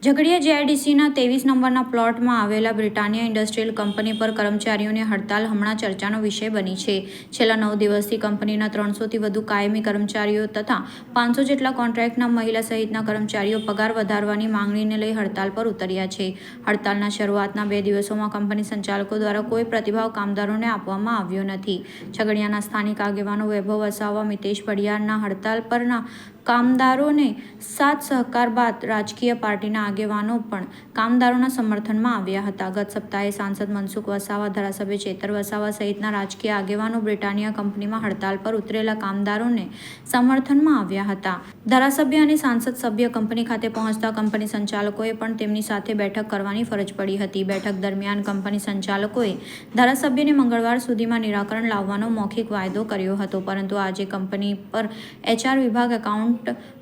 ઝઘડિયા જીઆઈડીસીના ત્રેવીસ નંબરના પ્લોટમાં આવેલા બ્રિટાનિયા ઇન્ડસ્ટ્રીયલ કંપની પર કર્મચારીઓની હડતાલ હમણાં ચર્ચાનો વિષય બની છે. છેલ્લા નવ દિવસથી કંપનીના ત્રણસોથી વધુ કાયમી કર્મચારીઓ તથા પાંચસો જેટલા કોન્ટ્રાક્ટના મહિલા સહિતના કર્મચારીઓ પગાર વધારવાની માંગણીને લઈ હડતાલ પર ઉતર્યા છે. હડતાલના શરૂઆતના બે દિવસોમાં કંપની સંચાલકો દ્વારા કોઈ પ્રતિભાવ કામદારોને આપવામાં આવ્યો નથી. ઝઘડિયાના સ્થાનિક આગેવાનો વૈભવ વસાવા, મિતેશ પડિયારના હડતાલ પરના કામદારોને સાથ સહકાર બાદ રાજકીય પાર્ટીના આગેવાનો પણ કામદારોના સમર્થનમાં આવ્યા હતા. ગત સપ્તાહે સાંસદ મનસુખ વસાવા, ધારાસભ્ય ચેતર વસાવા સહિતના રાજકીય આગેવાનો બ્રિટાનિયા કંપનીમાં હડતાલ પર ઉતરેલા કામદારોને સમર્થનમાં આવ્યા હતા. ધારાસભ્ય અને સાંસદ સભ્ય કંપની ખાતે પહોંચતા કંપની સંચાલકોએ પણ તેમની સાથે બેઠક કરવાની ફરજ પડી હતી. બેઠક દરમિયાન કંપની સંચાલકોએ ધારાસભ્યને મંગળવાર સુધીમાં નિરાકરણ લાવવાનો મૌખિક વાયદો કર્યો હતો. પરંતુ આજે કંપની પર એચઆર વિભાગ એકાઉન્ટ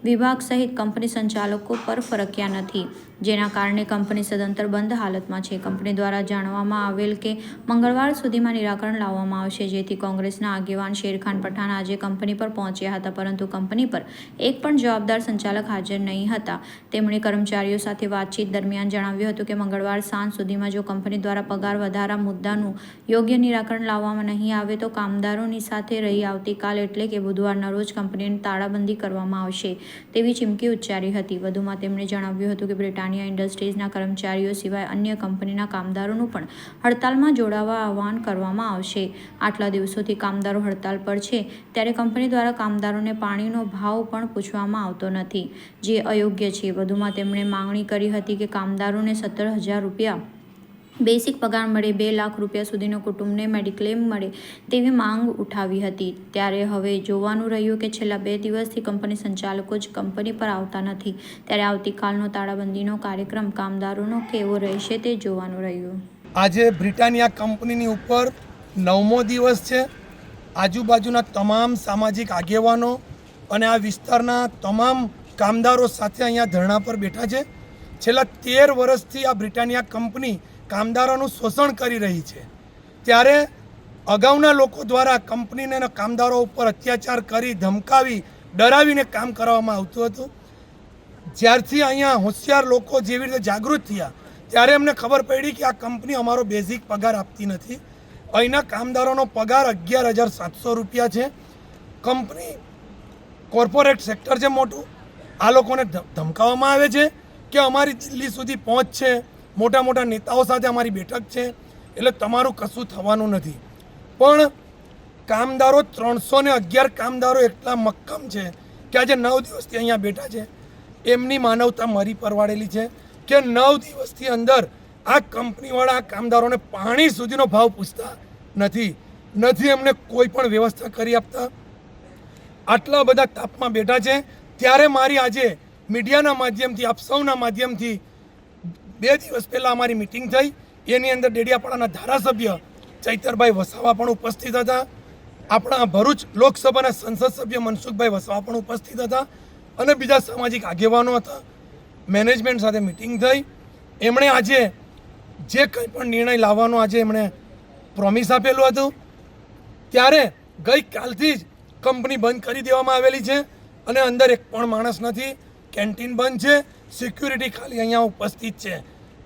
વિભાગ સહિત કંપની સંચાલકો પર ફરક્યા નથી. જેના કારણે કંપની સદંતર બંધ હાલતમાં છે. કંપની દ્વારા જાણવામાં આવેલ કે મંગળવાર સુધીમાં નિરાકરણ લાવવામાં આવશે, જેથી કોંગ્રેસના આગેવાન શેરખાન પઠાણ આજે કંપની પર પહોંચ્યા હતા, પરંતુ કંપની પર એક પણ જવાબદાર સંચાલક હાજર નહીં હતા. તેમણે કર્મચારીઓ સાથે વાતચીત દરમિયાન જણાવ્યું હતું કે, મંગળવાર સાંજ સુધીમાં જો કંપની દ્વારા પગાર વધારા મુદ્દાનું યોગ્ય નિરાકરણ લાવવામાં નહીં આવે, તો કામદારોની સાથે રહી આવતીકાલ એટલે કે બુધવારના રોજ કંપનીને તાળાબંધી કરવામાં આવશે. તેવી ચીમકી ઉચ્ચારી હતી. વધુમાં તેમણે જણાવ્યું હતું કે બ્રિટાનિયા ઇન્ડસ્ટ્રીઝના કર્મચારીઓ સિવાય અન્ય કંપનીના કામદારોનું પણ હડતાલમાં જોડાવા આહવાન કરવામાં આવશે. આટલા દિવસોથી કામદારો હડતાલ પર છે, ત્યારે કંપની દ્વારા કામદારોને પાણીનો ભાવ પણ પૂછવામાં આવતો નથી. જે અયોગ્ય છે. વધુમાં તેમણે માંગણી કરી હતી કે કામદારોને સત્તર હજાર રૂપિયા બેસિક પગાર મળે, બે લાખ રૂપિયા સુધીનો કુટુંબને મેડિક્લેમ મળે તેવી માંગ ઉઠાવી હતી. ત્યારે હવે જોવાનું રહ્યું કે છેલ્લા બે દિવસથી કંપની સંચાલકો જ કંપની પર આવતા નથી. ત્યારે આવતીકાલનો તાળાબંધીનો કાર્યક્રમ કામદારોનો કેવો રહેશે તે જોવાનું રહ્યું. આજે બ્રિટાનિયા કંપનીની ઉપર નવમો દિવસ છે. આજુબાજુના તમામ સામાજિક આગેવાનો અને આ વિસ્તારના તમામ કામદારો સાથે અહીંયા ધરણા પર બેઠા છે. છેલ્લા તેર વર્ષથી આ બ્રિટાનિયા કંપની કામદારોનું શોષણ કરી રહી છે. ત્યારે અગાઉના લોકો દ્વારા કંપનીને કામદારો ઉપર અત્યાચાર કરી, ધમકાવી, ડરાવીને કામ કરવામાં આવતું હતું. જ્યારથી અહીંયા હોશિયાર લોકો જેવી રીતે જાગૃત થયા, ત્યારે એમને ખબર પડી કે આ કંપની અમારો બેઝિક પગાર આપતી નથી. અહીંના કામદારોનો પગાર અગિયાર હજાર સાતસો રૂપિયા છે. કંપની કોર્પોરેટ સેક્ટર છે મોટું, આ લોકોને ધમકાવવામાં આવે છે કે અમારી દિલ્હી સુધી પહોંચ છે. મોટા મોટા નેતાઓ સાથે અમારી બેઠક છે, એટલે તમારું કશું થવાનું નથી. પણ કામદારો ત્રણસો ને અગિયાર કામદારો એટલા મક્કમ છે કે આજે નવ દિવસથી અહીંયા બેઠા છે. એમની માનવતા મરી પરવાડેલી છે કે નવ દિવસથી અંદર આ કંપનીવાળા આ કામદારોને પાણી સુધીનો ભાવ પૂછતા નથી. નથી એમને કોઈ પણ વ્યવસ્થા કરી આપતા. આટલા બધા તાપમાં બેઠા છે. ત્યારે મારી આજે મીડિયાના માધ્યમથી, આપ સૌના માધ્યમથી બે દિવસ પહેલાં અમારી મિટિંગ થઈ. એની અંદર ડેડિયાપાડાના ધારાસભ્ય ચૈતરભાઈ વસાવા પણ ઉપસ્થિત હતા. આપણા ભરૂચ લોકસભાના સંસદ સભ્ય મનસુખભાઈ વસાવા પણ ઉપસ્થિત હતા અને બીજા સામાજિક આગેવાનો હતા. મેનેજમેન્ટ સાથે મિટિંગ થઈ. એમણે આજે જે કંઈ પણ નિર્ણય લાવવાનો આજે એમણે પ્રોમિસ આપેલું હતું. ત્યારે ગઈકાલથી જ કંપની બંધ કરી દેવામાં આવેલી છે અને અંદર એક પણ માણસ નથી. કેન્ટીન બંધ છે સિક્યુરિટી ખાલી અહીંયા ઉપસ્થિત છે.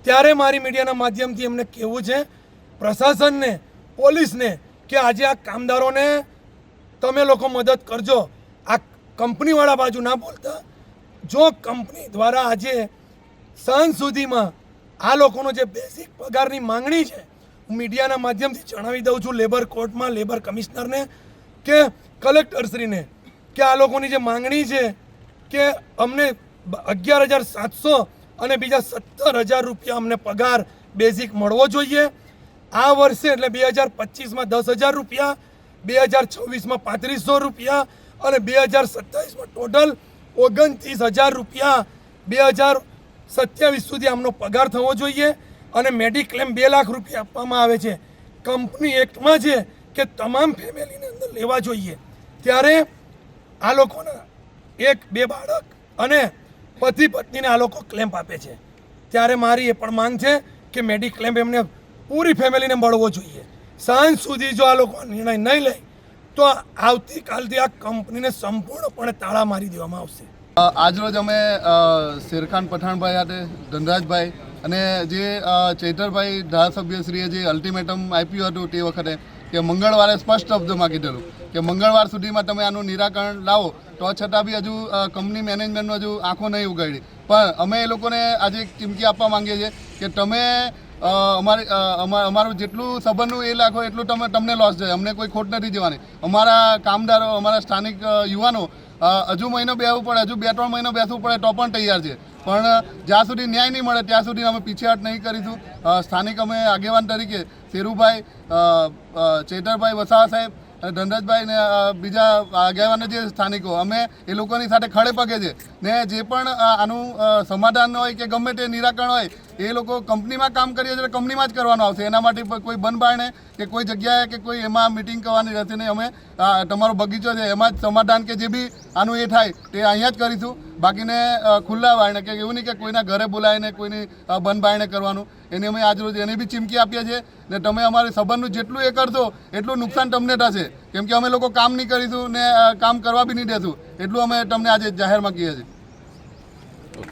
ત્યારે મારી મીડિયાના માધ્યમથી એમને કહેવું છે, પ્રશાસનને, પોલીસને, કે આજે આ કામદારોને તમે લોકો મદદ કરજો. આ કંપનીવાળા બાજુ ના બોલતા. જો કંપની દ્વારા આજે સાંજ સુધીમાં આ લોકોનો જે બેઝિક પગારની માંગણી છે, હું મીડિયાના માધ્યમથી જણાવી દઉં છું લેબર કોર્ટમાં લેબર કમિશનરને કે કલેક્ટરશ્રીને કે આ લોકોની જે માંગણી છે કે અમને અગિયાર હજાર સાતસો અને બીજા સત્તર હજાર રૂપિયા અમને પગાર બેઝિક મળવો જોઈએ. આ વર્ષે એટલે બે હજાર પચીસમાં દસ હજાર રૂપિયા, બે હજાર છવ્વીસમાં પાંત્રીસો રૂપિયા અને બે હજાર સત્તાવીસમાં ટોટલ ઓગણત્રીસ હજાર રૂપિયા બે હજાર સત્યાવીસ સુધી આમનો પગાર થવો જોઈએ અને મેડિક્લેમ બે લાખ રૂપિયા આપવામાં આવે છે. કંપની એક્ટમાં છે કે તમામ ફેમિલીને અંદર લેવા જોઈએ. ત્યારે આ લોકોના એક, બે બાળક અને પતિ પત્નીને આ લોકો ક્લેમ્પ આપે છે. ત્યારે મારી એ પણ માંગ છે કે મેડિક્લેમ્પ એમને પૂરી ફેમિલીને મળવો જોઈએ. સાંજ સુધી જો આ લોકો નિર્ણય નહીં લે, તો આવતીકાલથી આ કંપનીને સંપૂર્ણપણે તાળા મારી દેવામાં આવશે. આજરોજ અમે શેરખાન પઠાણભાઈ સાથે, ધનરાજભાઈ અને જે ચૈતરભાઈ ધારાસભ્યશ્રીએ જે અલ્ટિમેટમ આપ્યું હતું તે વખતે, કે મંગળવારે સ્પષ્ટ શબ્દમાં કીધેલું કે મંગળવાર સુધીમાં તમે આનું નિરાકરણ લાવો તો છતાં બી હજુ કંપની મેનેજમેન્ટનો હજુ આંખો નહીં ઉગાડી. પણ અમે એ લોકોને આજે એક ચીમકી આપવા માંગીએ છીએ કે તમે અમારે અમારી જેટલું સંબંધનું એ લાખો એટલું તમે, તમને લોસ જાય. અમને કોઈ ખોટ નથી જવાની. અમારા કામદારો, અમારા સ્થાનિક યુવાનો હજુ મહિનો બેસવું પડે, હજુ બે ત્રણ મહિનો બેસવું પડે તો પણ તૈયાર છે. પણ, જ્યાં સુધી ન્યાય નહીં મળે, ત્યાં સુધી અમે પીછેહટ નહીં કરીશું. સ્થાનિક અમે આગેવાન તરીકે શેરુભાઈ ચેતરભાઈ વસાવા સાહેબ ધનરાજભાઈ ને બીજા આગેવાનો જે સ્થાનિકો, અમે એ લોકોની સાથે ખડે પગે છે. ને જે પણ આનું સમાધાન હોય કે ગમે તે નિરાકરણ હોય, એ લોકો કંપનીમાં કામ કરીએ છીએ કંપનીમાં જ કરવાનું આવશે. એના માટે કોઈ બંધ કે કોઈ જગ્યાએ કે કોઈ એમાં મિટિંગ કરવાની રહેશે નહીં. અમે તમારો બગીચો છે, એમાં જ સમાધાન કે જે બી આનું એ થાય, તે અહીંયા જ કરીશું. બાકીને ખુલ્લા બારણે કે એવું નહીં કે કોઈના ઘરે બોલાવીને, કોઈની બંધ બારણે કરવાનું. એની અમે આજરોજ એની બી ચીમકી આપીએ છીએ ને તમે અમારી સંબંધનું જેટલું એ કરશો, એટલું નુકસાન તમને થશે. કેમ કે અમે લોકો કામ નહીં કરીશું ને કામ કરવા બી નહીં દેશું. એટલું અમે તમને આજે જાહેરમાં કહીએ છીએ.